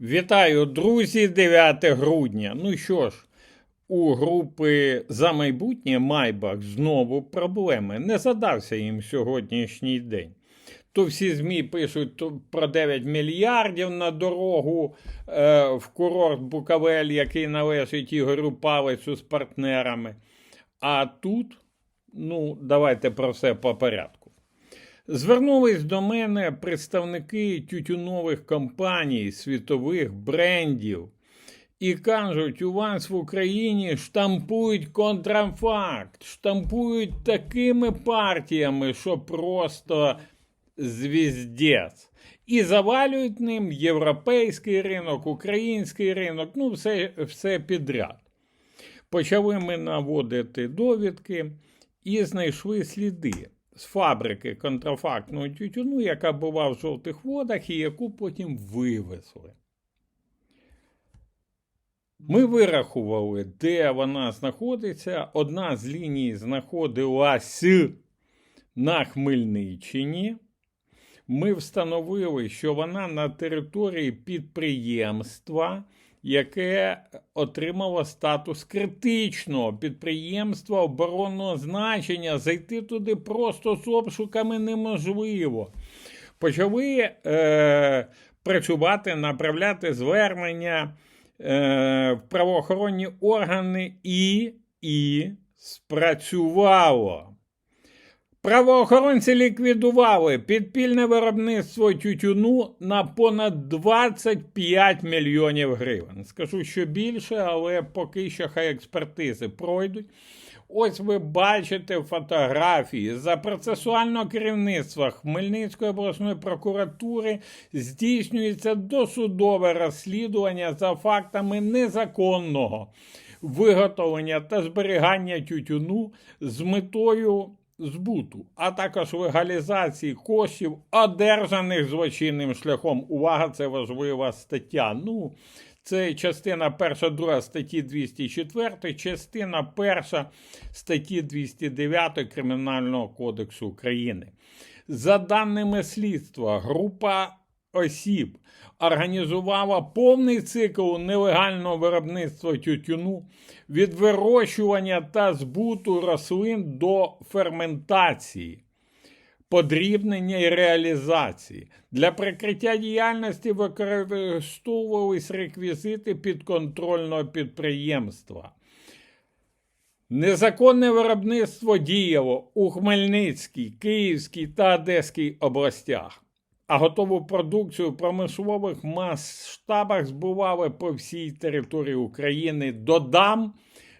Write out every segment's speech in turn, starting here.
Вітаю, друзі, 9 грудня. Ну що ж, у групи за майбутнє Майбах знову проблеми. Не задався їм сьогоднішній день. То всі ЗМІ пишуть про 9 мільярдів на дорогу е, в курорт Букавель, який належить Ігорю Палицю з партнерами. А тут, ну, давайте про все по порядку. Звернулись до мене представники тютюнових компаній, світових брендів і кажуть, у вас в Україні штампують контрафакт, штампують такими партіями, що просто звіздець. І завалюють ним європейський ринок, український ринок, ну все, все підряд. Почали ми наводити довідки і знайшли сліди з фабрики контрафактного тютюну, яка була в жовтих водах і яку потім вивезли. Ми вирахували, де вона знаходиться. Одна з ліній знаходилась на Хмельниччині. Ми встановили, що вона на території підприємства, яке отримало статус критичного підприємства оборонного значення. Зайти туди просто з обшуками неможливо. Почали е, працювати, направляти звернення е, в правоохоронні органи і, і спрацювало. Правоохоронці ліквідували підпільне виробництво тютюну на понад 25 мільйонів гривень. Скажу, що більше, але поки що хай експертизи пройдуть. Ось ви бачите фотографії за процесуального керівництва Хмельницької обласної прокуратури здійснюється досудове розслідування за фактами незаконного виготовлення та зберігання тютюну з метою збуту, а також легалізації коштів, одержаних злочинним шляхом. Увага, це важлива стаття. Ну, це частина перша, друга статті 204, частина перша статті 209 Кримінального кодексу України. За даними слідства, група осіб організувала повний цикл нелегального виробництва тютюну від вирощування та збуту рослин до ферментації, подрібнення і реалізації. Для прикриття діяльності використовувались реквізити підконтрольного підприємства. Незаконне виробництво діяло у Хмельницькій, Київській та Одеській областях, а готову продукцію в промислових масштабах збували по всій території України. Додам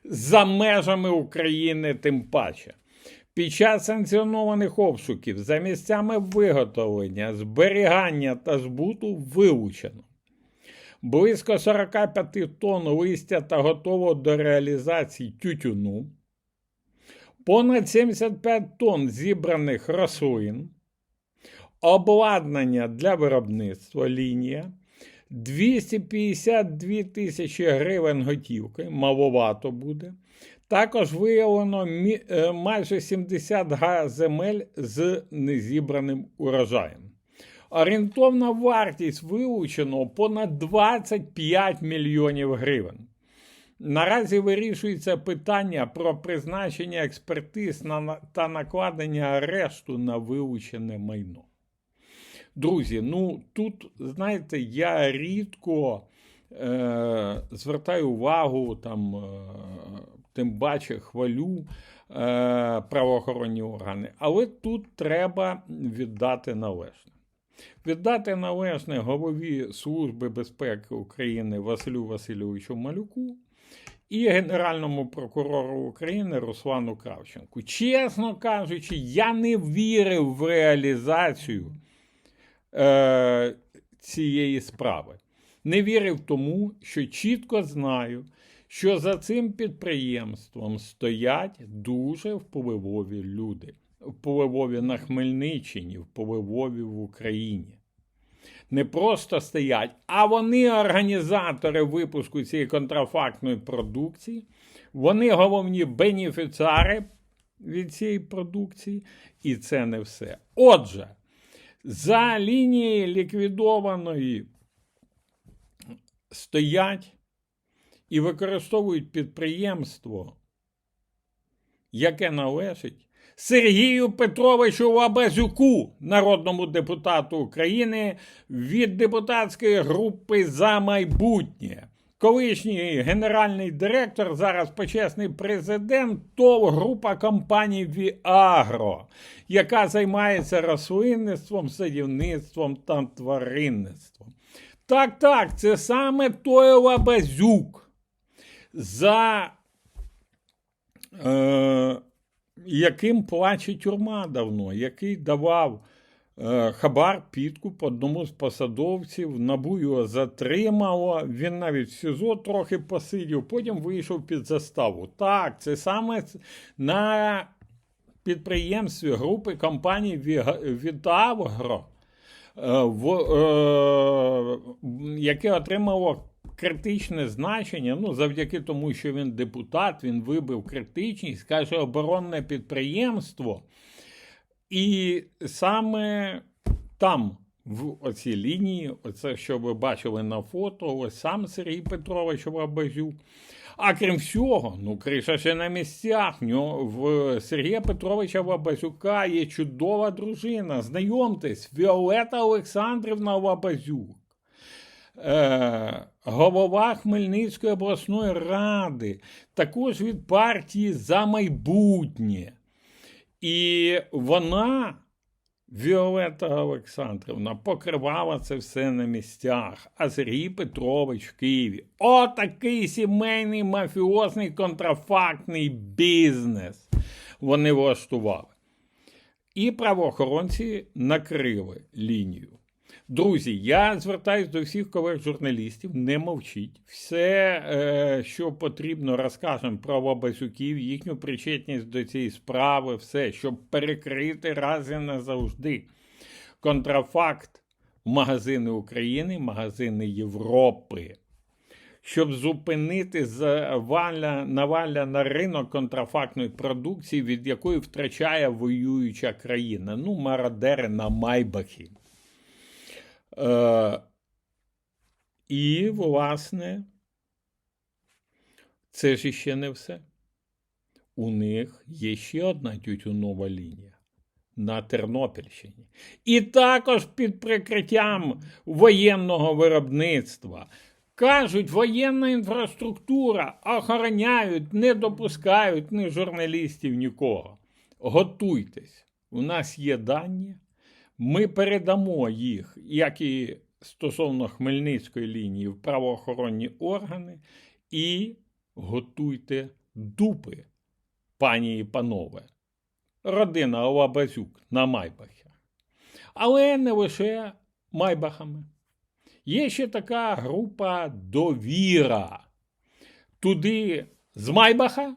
за межами України тим паче. Під час санкціонованих обшуків за місцями виготовлення, зберігання та збуту вилучено. Близько 45 тонн листя та готово до реалізації тютюну, понад 75 тонн зібраних рослин, обладнання для виробництва лінія, 252 тисячі гривень готівки, маловато буде. Також виявлено е, майже 70 га земель з незібраним урожаєм. Орієнтовна вартість вилученого понад 25 мільйонів гривень. Наразі вирішується питання про призначення експертиз та накладення арешту на вилучене майно. Друзі, ну тут, знаєте, я рідко е, звертаю увагу, там, е, тим паче хвалю е, правоохоронні органи, але тут треба віддати належне. Віддати належне голові Служби безпеки України Василю Васильовичу Малюку і Генеральному прокурору України Руслану Кравченку. Чесно кажучи, я не вірив в реалізацію е, цієї справи. Не вірив тому, що чітко знаю, що за цим підприємством стоять дуже впливові люди. Впливові на Хмельниччині, впливові в Україні. Не просто стоять, а вони організатори випуску цієї контрафактної продукції, вони головні бенефіціари від цієї продукції, і це не все. Отже, за лінією ліквідованої стоять і використовують підприємство, яке належить Сергію Петровичу Лабазюку, народному депутату України від депутатської групи за майбутнє. Колишній генеральний директор, зараз почесний президент, ТОВ група компаній Віагро, яка займається рослинництвом, садівництвом та тваринництвом. Так, так, це саме той Лабазюк, за е, яким плаче тюрма давно, який давав хабар підкуп одному з посадовців, набу його затримало, він навіть в СІЗО трохи посидів, потім вийшов під заставу. Так, це саме на підприємстві групи компаній Вітавгро, е, е, яке отримало критичне значення, ну, завдяки тому, що він депутат, він вибив критичність, каже, оборонне підприємство. І саме там, в оцій лінії, оце, що ви бачили на фото, ось сам Сергій Петрович Лабазюк. А крім всього, ну, криша ще на місцях. В Сергія Петровича Лабазюка є чудова дружина. Знайомтесь, Віолета Олександрівна Лабазюк. Е, голова Хмельницької обласної ради, також від партії за майбутнє. І вона, Віолета Олександрівна, покривала це все на місцях. А Сергій Петрович в Києві. Отакий сімейний мафіозний контрафактний бізнес вони влаштували. І правоохоронці накрили лінію. Друзі, я звертаюся до всіх колег-журналістів, не мовчіть. Все, е, що потрібно, розкажемо про Лабазюків, їхню причетність до цієї справи, все, щоб перекрити раз і назавжди контрафакт магазини України, магазини Європи. Щоб зупинити заваля, навалля на ринок контрафактної продукції, від якої втрачає воююча країна. Ну, мародери на Майбахі. Е, і, власне, це ж іще не все. У них є ще одна тютюнова лінія на Тернопільщині. І також під прикриттям воєнного виробництва. Кажуть, воєнна інфраструктура охороняють, не допускають ні журналістів, нікого. Готуйтесь, у нас є дані. Ми передамо їх, як і стосовно Хмельницької лінії, в правоохоронні органи і готуйте дупи, пані і панове. Родина Лабазюк на Майбахах. Але не лише Майбахами. Є ще така група Довіра. Туди з Майбаха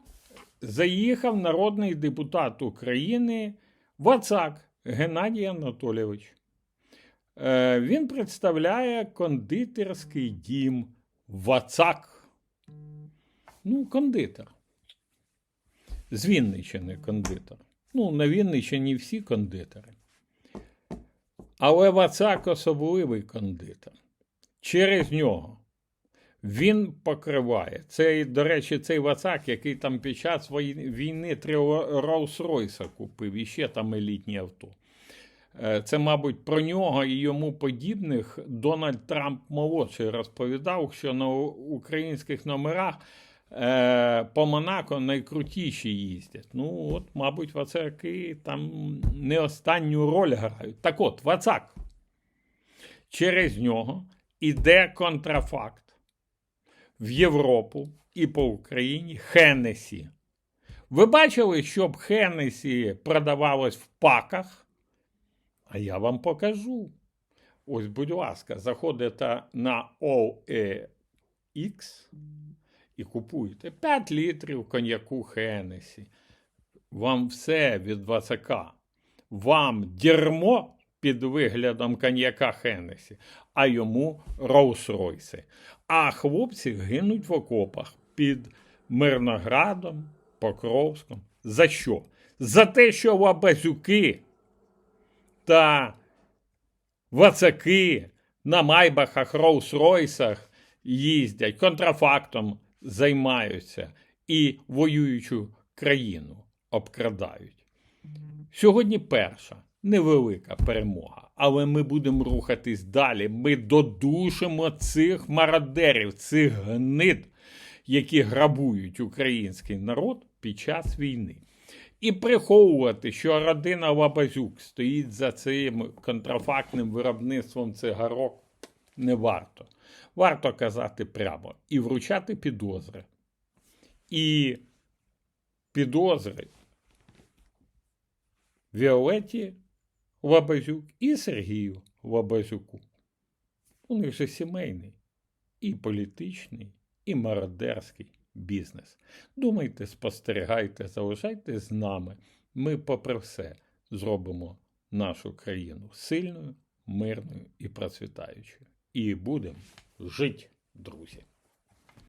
заїхав народний депутат України Вацак Геннадій Анатолійович. Е, Він представляє кондитерський дім Вацак. Ну, кондитер. З Вінниччини кондитер. Ну, на Вінниччині всі кондитери. Але Вацак особливий кондитер. Через нього він покриває. Цей, до речі, цей Вацак, який там під час війни три Rolls-Royce купив, і ще там елітні авто. Е, Це, мабуть, про нього і йому подібних Дональд Трамп молодший розповідав, що на українських номерах е, по Монако найкрутіші їздять. Ну, от, мабуть, Вацаки там не останню роль грають. Так от, Вацак. Через нього іде контрафакт в Європу і по Україні Хеннесі. Ви бачили, щоб Хеннесі продавалось в паках? А я вам покажу. Ось, будь ласка, заходите на OEX і купуєте 5 літрів коньяку Хеннесі. Вам все від Вацака. Вам дерьмо під виглядом коньяка Хеннесі, а йому Роуз-Ройси. А хлопці гинуть в окопах під Мирноградом, Покровськом. За що? За те, що лабазюки та вацаки на майбахах, Роуз-Ройсах їздять, контрафактом займаються і воюючу країну обкрадають. Сьогодні перша невелика перемога, але ми будемо рухатись далі. Ми додушимо цих мародерів, цих гнид, які грабують український народ під час війни. І приховувати, що родина Лабазюк стоїть за цим контрафактним виробництвом цигарок, не варто. Варто казати прямо і вручати підозри. І підозри Віолеті Лабазюк і Сергію Лабазюку. У них же сімейний і політичний, і мародерський бізнес. Думайте, спостерігайте, залишайтесь з нами. Ми, попри все, зробимо нашу країну сильною, мирною і процвітаючою. І будемо жити, друзі.